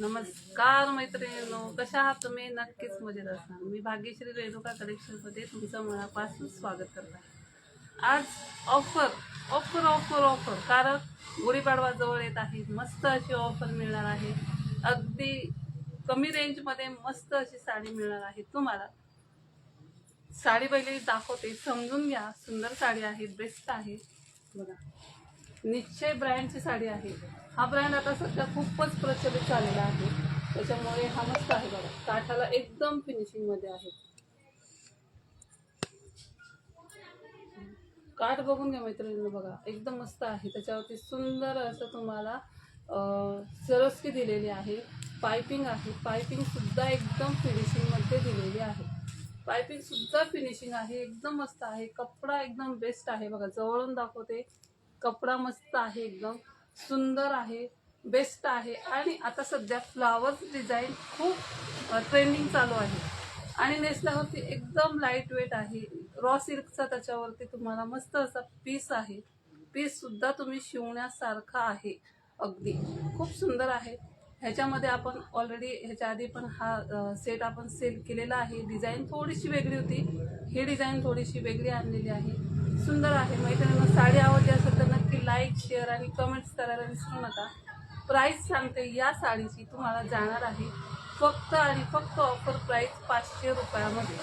नमस्कार मैत्रिणींनो कशा आहात तुम्ही? नक्कीच मजेत असणार. मी भाग्यश्री रेणुका कलेक्शनमध्ये तुमचं मनापासून स्वागत करत आहे. आज ऑफर ऑफर ऑफर ऑफर कारण गुढीपाडवा जवळ येत आहे मस्त अशी ऑफर मिळणार आहे. अगदी कमी रेंजमध्ये मस्त अशी साडी मिळणार आहे. तुम्हाला साडी पहिले दाखवते. समजून घ्या. सुंदर साडी आहे. बेस्ट आहे. बघा. निश्चय ब्रँडची साडी आहे. हा ब्रँड आता सध्या खूपच प्रचलित झालेला आहे. त्याच्यामुळे हा मस्त आहे बघा. काठाला एकदम फिनिशिंगमध्ये आहे. काठ बघून घ्या मैत्रिणींना बघा. एकदम मस्त आहे. त्याच्यावरती सुंदर असं तुम्हाला सरस्की दिलेली आहे. पायपिंग आहे. पायपिंग सुद्धा एकदम फिनिशिंगमध्ये दिलेली आहे. पायपिंग सुद्धा फिनिशिंग आहे. एकदम मस्त आहे. कपडा एकदम बेस्ट आहे बघा. जवळून दाखवते. कपडा मस्त आहे एकदम. सुंदर आहे बेस्ट आहे. आणि आता सध्या फ्लावर्स डिझाईन खूप ट्रेंडिंग चालू आहे. आणि नेसल्यावरती एकदम लाइट वेट आहे. रॉ सिल्कचा त्याच्यावरती तुम्हाला मस्त असा पीस आहे. पीस सुद्धा तुम्ही शिवण्यासारखा आहे. अगदी. खूप सुंदर आहे. ह्याच्यामध्ये आपण ऑलरेडी ह्याच्या आधी पण हा सेट आपण सेल केलेला आहे. डिझाईन थोडीशी वेगळी होती. ही डिझाईन थोडीशी वेगळी आणलेली आहे. सुंदर आहे. मैत्रिणींना साडी आवडली असेल तर नक्की लाईक शेअर आणि कमेंट्स करायला विसरू नका. प्राईस सांगते या साडीची तुम्हाला जाणार आहे फक्त आणि फक्त ऑफर प्राईस पाचशे रुपयामध्ये.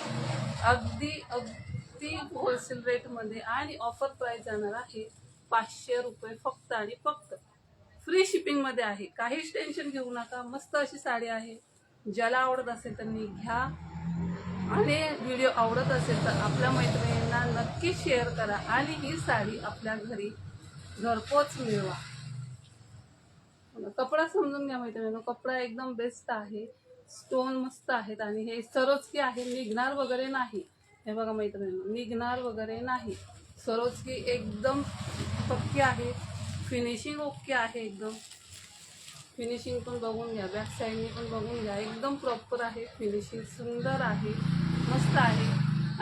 अगदी अगदी होलसेल रेटमध्ये आणि ऑफर प्राईस जाणार आहे पाचशे रुपये फक्त आणि फक्त. फ्री शिपिंगमध्ये आहे. काहीच टेन्शन घेऊ नका. मस्त अशी साडी आहे. ज्याला आवडत असेल त्यांनी घ्या. आणि व्हिडिओ आवडत असेल तर आपल्या मैत्रिणींना नक्की शेअर करा. आणि ही साडी आपल्या घरी घरपोच मिळवा. कपडा समजून घ्या मैत्रिणीनं. कपडा एकदम बेस्ट आहे. स्टोन मस्त आहेत आणि हे सरोजकी आहे. निघणार वगैरे नाही. हे बघा मैत्रिणीनं निघणार वगैरे नाही. सरोजकी एकदम पक्की आहे. फिनिशिंग ओके आहे एकदम. फिनिशिंग पण बघून घ्या. बॅक साईडनी पण बघून घ्या. एकदम प्रॉपर आहे. फिनिशिंग सुंदर आहे. मस्त आहे.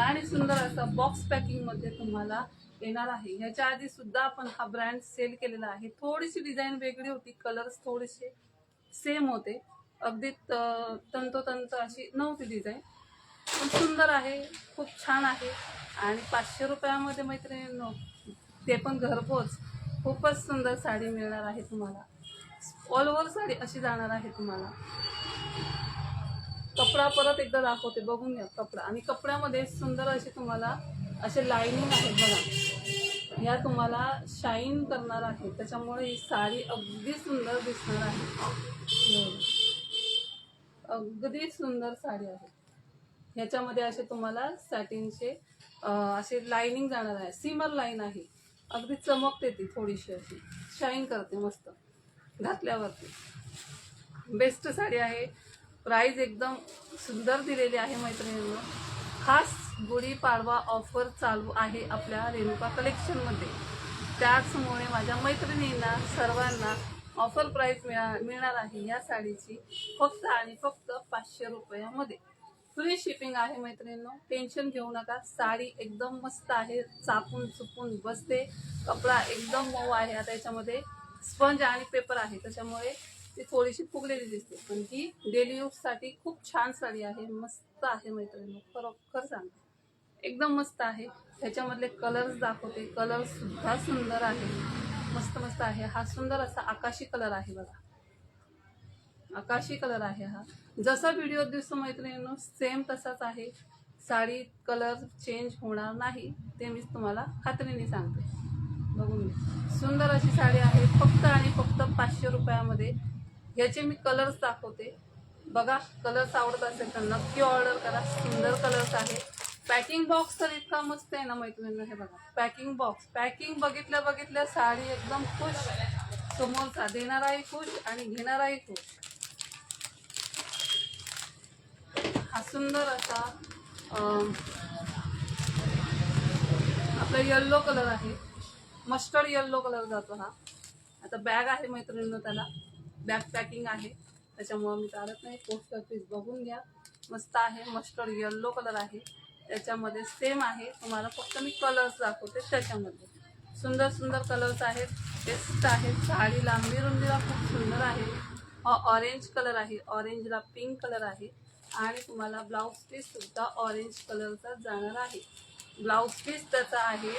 आणि सुंदर असा बॉक्स पॅकिंगमध्ये तुम्हाला येणार आहे. ह्याच्या आधी सुद्धा आपण हा ब्रँड सेल केलेला आहे. थोडीशी डिझाईन वेगळी होती. कलर्स थोडेसे सेम होते. अगदी तंतोतंत अशी नव्हती डिझाईन पण सुंदर आहे. खूप छान आहे. आणि पाचशे रुपयामध्ये मैत्रिणींनो ते पण घरपोच. खूपच सुंदर साडी मिळणार आहे तुम्हाला. ऑल ओव्हर साडी अशी जाणार आहे तुम्हाला. कपडा परत एकदा दाखवते. बघून घ्या कपडा. आणि कपड्यामध्ये सुंदर असे तुम्हाला असे लाईनिंग आहेत बघा. ह्या तुम्हाला शाईन करणार आहे. त्याच्यामुळे ही साडी अगदी सुंदर दिसणार आहे. हो. अगदी सुंदर साडी आहे. ह्याच्यामध्ये असे तुम्हाला सॅटिनचे असे लाईनिंग जाणार आहे. सिमर लाईन आहे. अगदी चमकते ती थोडीशी अशी. शाईन करते मस्त. घातल्यावरती. बेस्ट साडी आहे. प्राईज एकदम सुंदर दिलेली आहे मैत्रिणींना. खास गुढीपाडवा ऑफर चालू आहे आपल्या रेणुका कलेक्शनमध्ये त्याचमुळे माझ्या मैत्रिणींना सर्वांना ऑफर प्राईस मिळा मिळणार आहे या साडीची फक्त आणि फक्त पाचशे रुपयामध्ये. फ्री शिपिंग आहे मैत्रिणींनो. टेन्शन घेऊ नका. साडी एकदम मस्त आहे. चापून चुपून बसते. कपडा एकदम मऊ आहे. आता याच्यामध्ये स्पंज आणि पेपर आहे. त्याच्यामुळे ती थोडीशी फुगलेली दिसते. पण ही डेली यूजसाठी खूप छान साडी आहे. मस्त आहे मैत्रिणी खरोखर सांगते एकदम मस्त आहे. ह्याच्यामधले कलर्स दाखवते. कलरसुद्धा सुंदर आहे. मस्त मस्त आहे. हा सुंदर असा आकाशी कलर आहे बघा. आकाशी कलर आहे हा. जसा व्हिडिओ दिसतो मैत्रिणींनो सेम तसाच आहे. साडी कलर चेंज होणार नाही ते मी तुम्हाला खात्रीने सांगते. बघून सुंदर अशी साडी आहे. फक्त आणि फक्त पाचशे रुपयामध्ये. याचे मी कलर्स दाखवते. बघा कलर्स आवडत असेल तर नक्की ऑर्डर करा. सुंदर कलर्स आहे. पॅकिंग बॉक्स तर इतका मस्त आहे ना मैत्रिणींना हे बघा. पॅकिंग बॉक्स पॅकिंग बघितल्या बघितल्या साडी एकदम खुश. समोरचा देणाराही खुश आणि घेणाराही खुश. हा सुंदर असा आपला येल्लो कलर आहे. मस्टर्ड येल्लो कलर जातो हा. आता बॅग आहे मैत्रिणींना त्याला. बॅग पॅकिंग आहे. त्याच्यामुळं मी चालत नाही. पोस्ट ऑफिस बघून घ्या. मस्त आहे. मस्टर्ड येल्लो कलर आहे. त्याच्यामध्ये सेम आहे. तुम्हाला फक्त मी कलर्स दाखवते त्याच्यामध्ये. सुंदर सुंदर कलर्स आहेत. बेस्ट आहेत साडी लांबी रुंदीला खूप सुंदर आहे. हा ऑरेंज कलर आहे. ऑरेंजला पिंक कलर आहे. आणि तुम्हाला ब्लाऊज पीससुद्धा ऑरेंज कलरचा जाणार आहे. ब्लाऊज पीस त्याचा आहे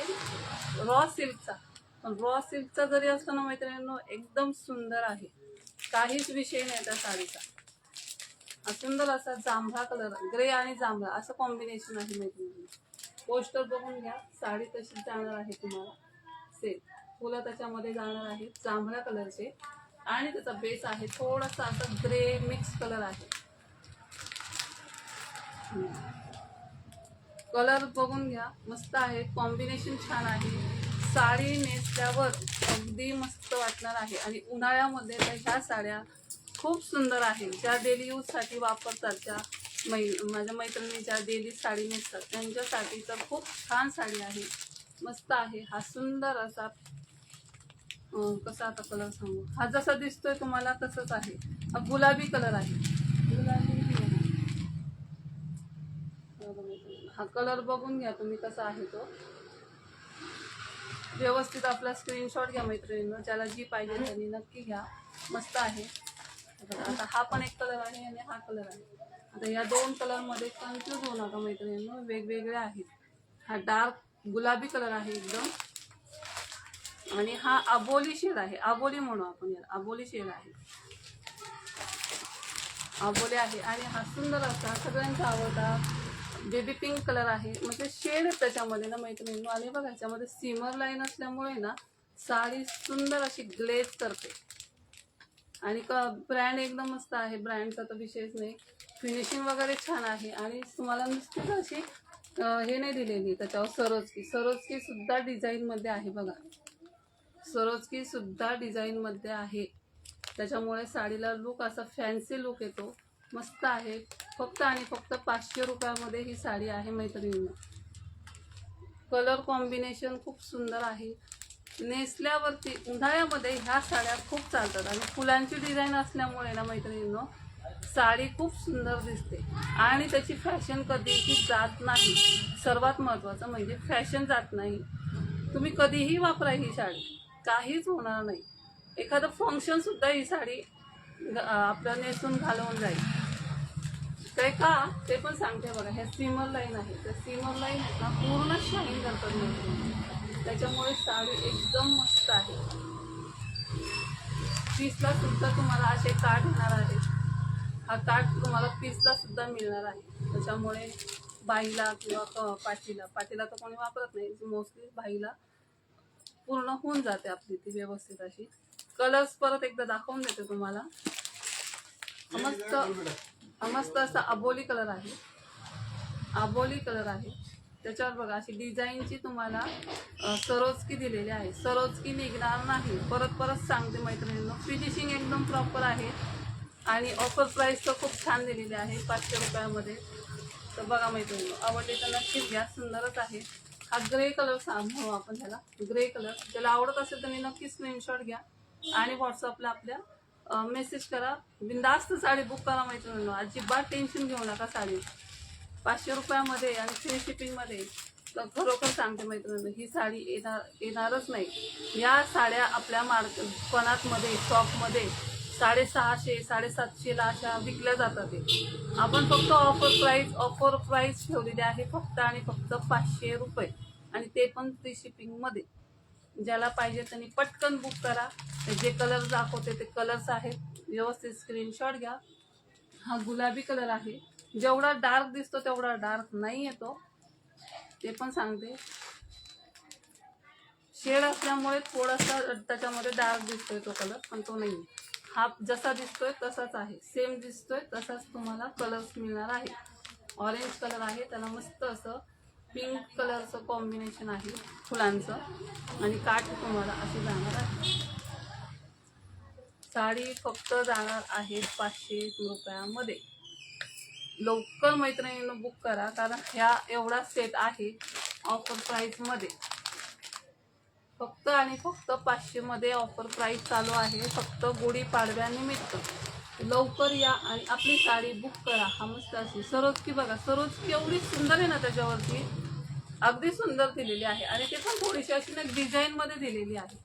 रॉ सिल्कचा पण रॉ सिल्कचा जरी असताना मैत्रिणींनो एकदम सुंदर आहे. काहीच विषय नाही त्या साडीचा. सुंदर असा जांभळा कलर ग्रे आणि जांभळा असं कॉम्बिनेशन आहे मैत्रिणी पोस्टर बघून घ्या साडी तशीच जाणार आहे तुम्हाला. सेम फुलं त्याच्यामध्ये जाणार आहे जांभळ्या कलरचे आणि त्याचा बेस आहे थोडासा असा ग्रे मिक्स कलर आहे. कलर बघून घ्या मस्त आहे कॉम्बिनेशन छान आहे. साडी नेसल्यावर अगदी मस्त वाटणार आहे. आणि उन्हाळ्यामध्ये तर ह्या साड्या खूप सुंदर आहे. ज्या डेली यूजसाठी वापरतात ज्या मै माझ्या मैत्रिणी ज्या डेली साडी नेसतात त्यांच्यासाठी तर खूप छान साडी आहे. मस्त आहे. हा सुंदर असा कसा आता कलर सांगू? हा जसा दिसतोय तुम्हाला तसंच आहे. हा गुलाबी कलर आहे. गुलाबी हा कलर बघून घ्या तुम्ही कसा आहे तो. व्यवस्थित आपला स्क्रीनशॉट घ्या मैत्रिणीनं. ज्याला जी पाहिजे त्यांनी नक्की घ्या. मस्त आहे. बघा, आता हा पण एक कलर आहे आणि हा कलर आहे. आता या दोन कलरमध्ये कन्फ्यूज होऊ नका मैत्रिणींनो. वेगवेगळे आहेत. हा डार्क गुलाबी कलर आहे एकदम. आणि हा आबोली शेड आहे. आबोली म्हणू आपण याला. आबोली शेड आहे. आबोली आहे. आणि हा सुंदर असा सगळ्यांचा आवडता बेबी पिंक कलर आहे. म्हणजे शेड आहे त्याच्यामध्ये ना मैत्रिणींनो. आणि बघा ह्याच्यामध्ये सिमर लाईन असल्यामुळे ना साडी सुंदर अशी ग्लेज करते. आणि क ब्रँड एकदम मस्त आहे. ब्रँडचा तर विषयच नाही. फिनिशिंग वगैरे छान आहे. आणि तुम्हाला नुसतीच अशी हे नाही दिलेली त्याच्यावर सरोजकी. सरोजकी सुद्धा डिझाईनमध्ये आहे बघा. सरोजकी सुद्धा डिझाईनमध्ये आहे. त्याच्यामुळे साडीला लुक असा फॅन्सी लुक येतो. मस्त आहे. फक्त आणि फक्त पाचशे रुपयामध्ये ही साडी आहे मैत्रिणींना. कलर कॉम्बिनेशन खूप सुंदर आहे. नेसल्यावरती उन्हाळ्यामध्ये ह्या साड्या खूप चालतात. आणि फुलांची डिझाईन असल्यामुळे ना मैत्रिणींनो साडी खूप सुंदर दिसते. आणि त्याची फॅशन कधीही जात नाही. सर्वात महत्त्वाचं म्हणजे फॅशन जात नाही. तुम्ही कधीही वापरा ही साडी. काहीच होणार नाही. एखादं फंक्शनसुद्धा ही साडी आपलं नेसून घालवून जाईल. ते का? ते पण सांगते बघा. हे सीमर लाईन आहे. तर सीमर लाईन ना पूर्ण शाईन करतात मैत्रिणी. त्याच्यामुळे साडी एकदम मस्त आहे. पीसला सुद्धा तुम्हाला असे काठ येणार आहे हा काठ तुम्हाला पीसला सुद्धा मिळणार आहे. त्याच्यामुळे बाईला किंवा क- पाठीला पाठीला तर कोणी वापरत नाही. मोस्टली बाईला पूर्ण होऊन जाते आपली ती व्यवस्थित अशी. कलर्स परत एकदा दाखवून देते तुम्हाला. मस्त मस्त असा अबोली कलर आहे. आबोली कलर आहे. त्याच्यावर बघा अशी डिझाईनची तुम्हाला सरोजकी दिलेली आहे. सरोजकी निघणार नाही. परत परत सांगते मैत्रिणींनो फिनिशिंग एकदम प्रॉपर आहे. आणि ऑफर प्राईस तर खूप छान दिलेली आहे पाचशे रुपयामध्ये. तर बघा मैत्रिणींनो आवडले तर नक्कीच घ्या. सुंदरच आहे. हा ग्रे कलर सांग आपण ह्याला. ग्रे कलर ज्याला आवडत असेल त्यांनी नक्की स्क्रीनशॉट घ्या. आणि व्हॉट्सअपला आपल्या मेसेज करा. बिंदास्त साडी बुक करा मैत्रिणींनो. अजिबात टेन्शन घेऊ नका साडी. पाचशे रुपयामध्ये आणि फ्री शिपिंगमध्ये तर खरोखर सांगते मैत्रिणी ही साडी येणार येणारच नाही. या साड्या आपल्या मार्क पणातमध्ये शॉपमध्ये साडेसहाशे साडेसातशेला अशा विकल्या जातात ते आपण फक्त ऑफर प्राईस ऑफर प्राईस ठेवलेली आहे फक्त आणि फक्त पाचशे रुपये. आणि ते पण फ्री शिपिंगमध्ये ज्याला पाहिजे त्यांनी पटकन बुक करा. जे कलर दाखवते ते कलर्स आहेत. व्यवस्थित स्क्रीनशॉट घ्या. हा गुलाबी कलर आहे. जेवढा डार्क दिसतो तेवढा डार्क नाही येतो. ते पण सांगते. शेड असल्यामुळे थोडासा त्याच्यामध्ये डार्क दिसतोय तो कलर पण तो नाही हा जसा दिसतोय तसाच आहे. सेम दिसतोय तसाच तुम्हाला कलर्स मिळणार आहे. ऑरेंज कलर आहे त्याला मस्त असं पिंक कलरचं कॉम्बिनेशन आहे फुलांचं. आणि काठ तुम्हाला अशी जाणार आहे. साडी फक्त जाणार आहे पाचशे रुपयामध्ये. लवकर मैत्रिणीनं बुक करा कारण ह्या एवढा सेट आहे ऑफर प्राईसमध्ये फक्त आणि फक्त पाचशेमध्ये ऑफर प्राईस चालू आहे. फक्त गुढीपाडव्यानिमित्त लवकर या आणि आपली साडी बुक करा. हा मस्त अशी सरोजकी बघा सरोजकी एवढी सुंदर आहे ना त्याच्यावरती. अगदी सुंदर दिलेली आहे. आणि ते पण थोडीशी अशी ना डिझाईनमध्ये दिलेली आहे.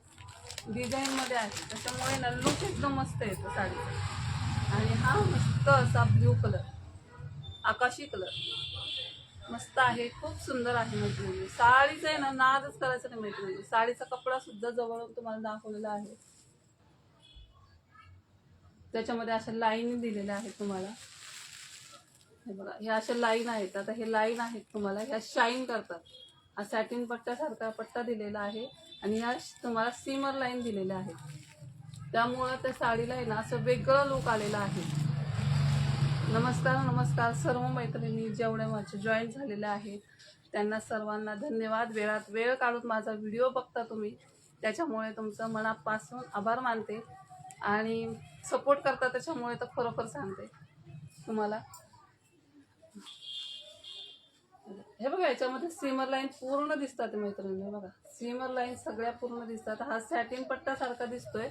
डिझाईनमध्ये आहे. त्याच्यामुळे ना लुक एकदम मस्त येतो साडीचा आणि हा मस्त असा ब्ल्यू कलर आकाशी कलर. मस्त आहे खूप सुंदर आहे मैत्रिणी साडीचं आहे ना नादच करायचं नाही मैत्रिणी म्हणजे. साडीचा कपडा सुद्धा जवळून तुम्हाला दाखवलेला आहे. त्याच्यामध्ये अशा लाईन दिलेल्या आहेत तुम्हाला. हे बघा ह्या अशा लाईन आहेत. आता हे लाईन आहेत तुम्हाला. ह्या शाईन करतात. हा सॅटिन पट्ट्यासारखा पट्टा दिलेला आहे. आणि ह्या तुम्हाला सीमर लाईन दिलेल्या आहेत. त्यामुळं त्या साडीला आहे ना असं वेगळं लुक आलेलं आहे. नमस्कार नमस्कार. सर्व मैत्रिणी जेवढ्या माझे जॉईन झालेल्या आहेत त्यांना सर्वांना धन्यवाद. वेळात वेळ काढून माझा व्हिडिओ बघता तुम्ही. त्याच्यामुळे तुमचं मनापासून आभार मानते आणि सपोर्ट करता त्याच्यामुळे तर खरोखर सांगते तुम्हाला. हे बघा याच्यामध्ये सीमर लाईन पूर्ण दिसतात मैत्रिणी हे बघा. सीमर लाईन सगळ्या पूर्ण दिसतात. हा सॅटिन पट्टा सारखा दिसतोय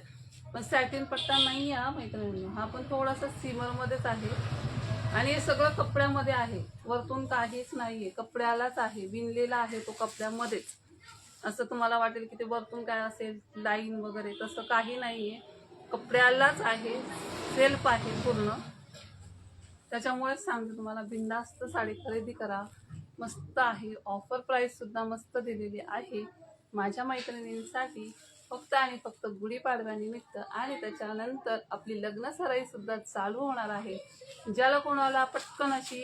पण सॅटिन पट्टा नाही हा मैत्रिणी. हा पण थोडासा सिमरमध्येच आहे. आणि हे सगळं कपड्यामध्ये आहे. वरतून काहीच नाहीये. कपड्यालाच आहे. विणलेला आहे तो कपड्यामध्येच. असं तुम्हाला वाटेल की ते वरतून काय असेल लाईन वगैरे तसं काही नाहीये. कपड्यालाच आहे. सेल्फ आहे पूर्ण. त्याच्यामुळेच सांगते तुम्हाला बिंदास्त साडी खरेदी करा. मस्त आहे. ऑफर प्राईस सुद्धा मस्त दिलेली आहे. माझ्या मैत्रिणींसाठी फक्त आणि फक्त गुढीपाडव्यानिमित्त आणि त्याच्यानंतर आपली लग्न सराई सुद्धा चालू होणार आहे. ज्याला कोणाला पटकन अशी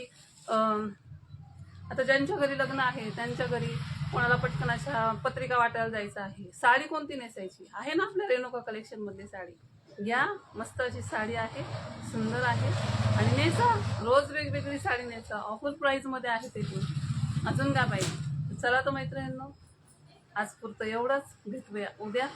आता ज्यांच्या घरी लग्न आहे त्यांच्या घरी कोणाला पटकन अशा पत्रिका वाटायला जायचं आहे. साडी कोणती नेसायची? आहे ना आपल्या रेणुका कलेक्शन मधली साडी? घ्या मस्त अशी साडी आहे सुंदर आहे. आणि नेसा रोज वेगवेगळी साडी नेसा. ऑफर प्राइसमध्ये आहे ते अजून काय पाहिजे? चला तर मैत्रिणींनो आज पुरतं एवढंच भेटूया उद्या.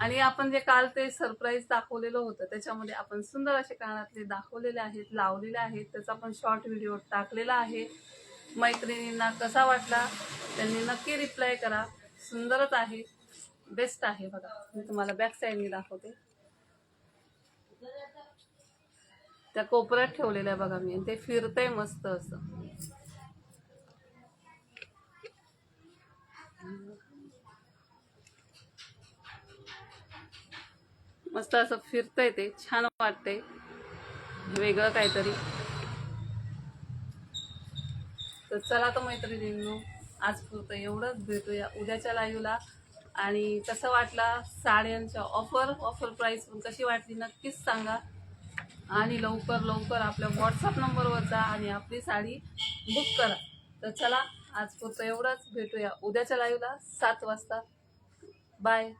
आणि आपण जे काल ते सरप्राईज दाखवलेलं होतं त्याच्यामध्ये आपण सुंदर असे कानातले दाखवलेले आहेत लावलेले आहेत. त्याचा पण शॉर्ट व्हिडिओ टाकलेला आहे. मैत्रिणींना कसा वाटला त्यांनी नक्की रिप्लाय करा. सुंदरच आहे बेस्ट आहे बघा. मी तुम्हाला बॅक साईडनी दाखवते. त्या कोपऱ्यात ठेवलेल्या आहे बघा मी आणि ते फिरतंय मस्त असं. मस्त असं फिरतंय ते छान वाटतंय. वेगळं काहीतरी. तर चला तर मैत्रिणींनो आज पुरतं एवढंच भेटूया उद्याच्या लाईव्हला आणि कसं वाटला साड्यांच्या ऑफर ऑफर प्राईस पण कशी वाटली नक्कीच सांगा. आणि लवकर लवकर आपल्या व्हॉट्सअप नंबरवर जा आणि आपली साडी बुक करा. तर चला आज पुरतं एवढंच भेटूया उद्याच्या लाईव्हला सात वाजता. बाय